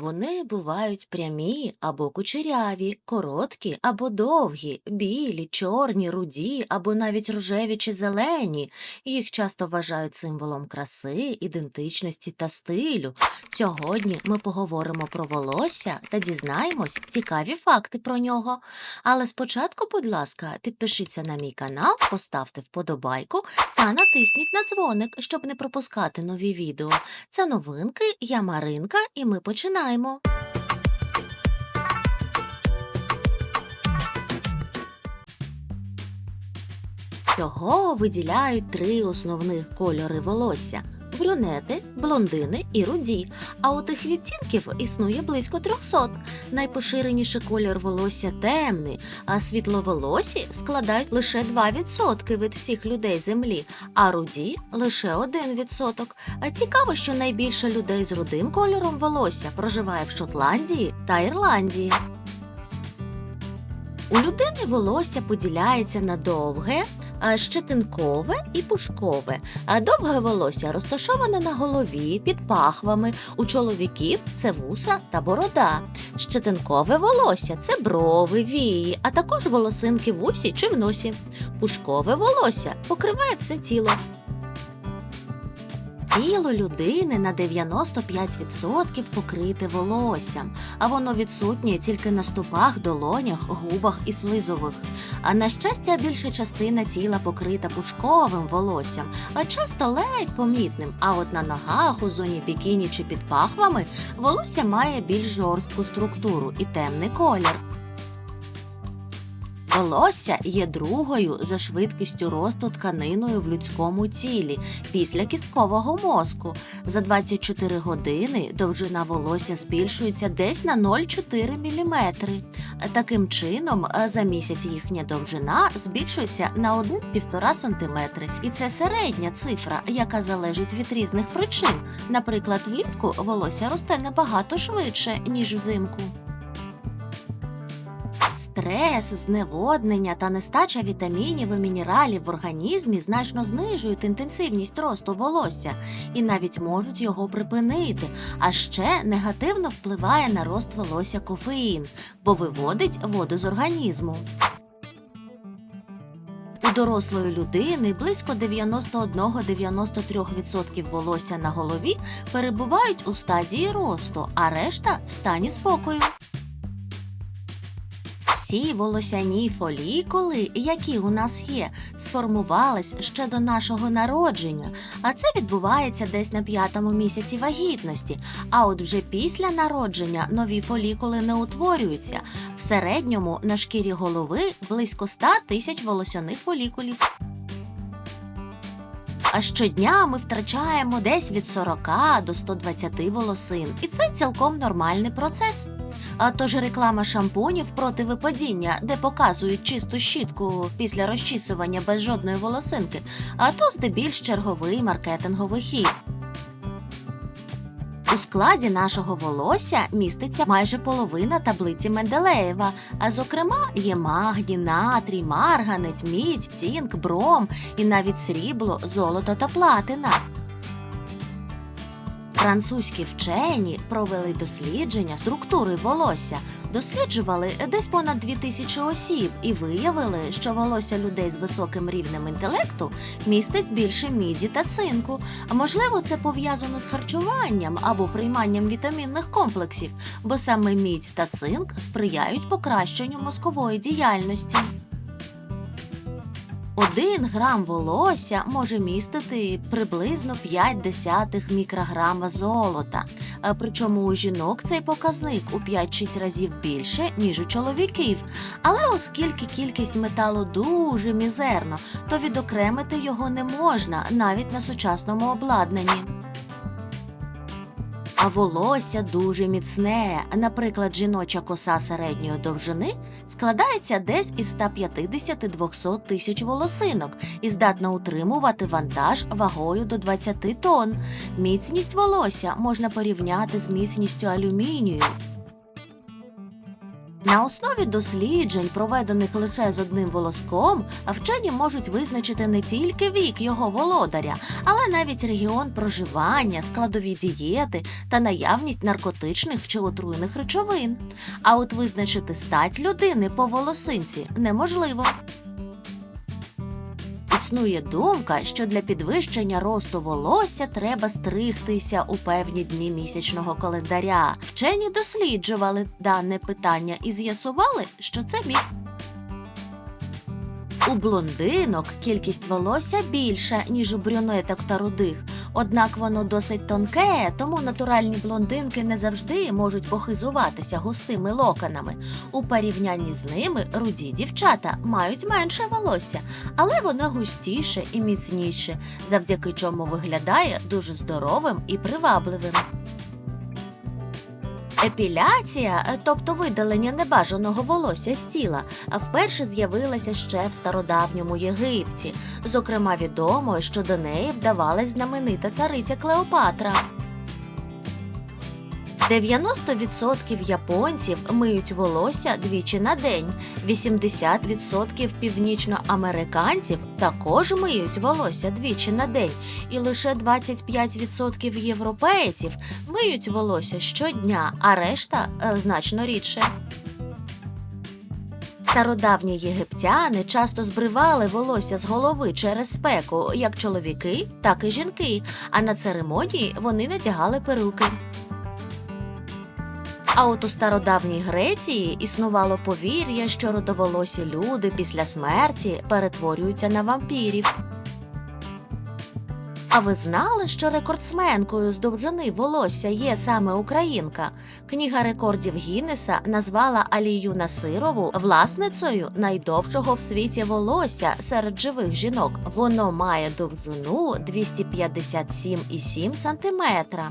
Вони бувають прямі або кучеряві, короткі або довгі, білі, чорні, руді або навіть рожеві чи зелені. Їх часто вважають символом краси, ідентичності та стилю. Сьогодні ми поговоримо про волосся та дізнаємось цікаві факти про нього. Але спочатку, будь ласка, підпишіться на мій канал, поставте вподобайку та натисніть на дзвоник, щоб не пропускати нові відео. Це новинки, я Маринка, і ми починаємо. Всього виділяють три основних кольори волосся брюнети, блондини і руді. А у тих відтінків існує близько 300. Найпоширеніший колір волосся темний, а світловолосі складають лише 2% від всіх людей землі, а руді лише 1%. А цікаво, що найбільше людей з рудим кольором волосся проживає в Шотландії та Ірландії. У людини волосся поділяється на довге, щетинкове і пушкове. А довге волосся розташоване на голові, під пахвами. У чоловіків це вуса та борода. Щетинкове волосся це брови, вії, а також волосинки в усі чи в носі. Пушкове волосся покриває все тіло. Тіло людини на 95% покрите волоссям, а воно відсутнє тільки на стопах, долонях, губах і слизових. А на щастя, більша частина тіла покрита пушковим волоссям, а часто ледь помітним. А от на ногах, у зоні бікіні чи під пахвами волосся має більш жорстку структуру і темний колір. Волосся є другою за швидкістю росту тканиною в людському тілі після кісткового мозку. За 24 години довжина волосся збільшується десь на 0,4 мм. Таким чином, за місяць їхня довжина збільшується на 1-1,5 см. І це середня цифра, яка залежить від різних причин. Наприклад, влітку волосся росте набагато швидше, ніж взимку. Стрес, зневоднення та нестача вітамінів і мінералів в організмі значно знижують інтенсивність росту волосся і навіть можуть його припинити. А ще негативно впливає на рост волосся кофеїн, бо виводить воду з організму. У дорослої людини близько 91-93% волосся на голові перебувають у стадії росту, а решта в стані спокою. Всі волосяні фолікули, які у нас є, сформувались ще до нашого народження, а це відбувається десь на п'ятому місяці вагітності. А от вже після народження нові фолікули не утворюються. В середньому на шкірі голови близько 100 тисяч волосяних фолікулів. А щодня ми втрачаємо десь від 40 до 120 волосин, і це цілком нормальний процес. А тож реклама шампунів проти випадіння, де показують чисту щітку після розчісування без жодної волосинки, а то здебільш черговий маркетинговий хід. У складі нашого волосся міститься майже половина таблиці Менделеєва, а зокрема є магній, натрій, марганець, мідь, цінк, бром і навіть срібло, золото та платина. Французькі вчені провели дослідження структури волосся, досліджували десь понад 2000 осіб і виявили, що волосся людей з високим рівнем інтелекту містить більше міді та цинку. Можливо, це пов'язано з харчуванням або прийманням вітамінних комплексів, бо саме мідь та цинк сприяють покращенню мозкової діяльності. Один грам волосся може містити приблизно 5 десятих мікрограма золота. Причому у жінок цей показник у 5-6 разів більше, ніж у чоловіків. Але оскільки кількість металу дуже мізерна, то відокремити його не можна навіть на сучасному обладнанні. А волосся дуже міцне. Наприклад, жіноча коса середньої довжини складається десь із 150-200 тисяч волосинок і здатна утримувати вантаж вагою до 20 тонн. Міцність волосся можна порівняти з міцністю алюмінію. На основі досліджень, проведених лише з одним волоском, вчені можуть визначити не тільки вік його володаря, але навіть регіон проживання, складові дієти та наявність наркотичних чи отруйних речовин. А от визначити стать людини по волосинці неможливо. Існує думка, що для підвищення росту волосся треба стригтися у певні дні місячного календаря. Вчені досліджували дане питання і з'ясували, що це міф. У блондинок кількість волосся більша, ніж у брюнеток та рудих. Однак воно досить тонке, тому натуральні блондинки не завжди можуть похизуватися густими локонами. У порівнянні з ними руді дівчата мають менше волосся, але воно густіше і міцніше, завдяки чому виглядає дуже здоровим і привабливим. Епіляція, е, тобто видалення небажаного волосся з тіла, вперше з'явилася ще в стародавньому Єгипті. Зокрема, відомо, що до неї вдавалась знаменита цариця Клеопатра. 90% японців миють волосся двічі на день. 80% північноамериканців також миють волосся двічі на день, і лише 25% європейців миють волосся щодня, а решта е, значно рідше. Стародавні єгиптяни часто збривали волосся з голови через спеку, як чоловіки, так і жінки, а на церемонії вони надягали перуки. А от у стародавній Греції існувало повір'я, що родоволосі люди після смерті перетворюються на вампірів. А ви знали, що рекордсменкою з довжини волосся є саме українка? Книга рекордів Гіннеса назвала Алію Насирову власницею найдовшого в світі волосся серед живих жінок. Воно має довжину 257,7 сантиметра.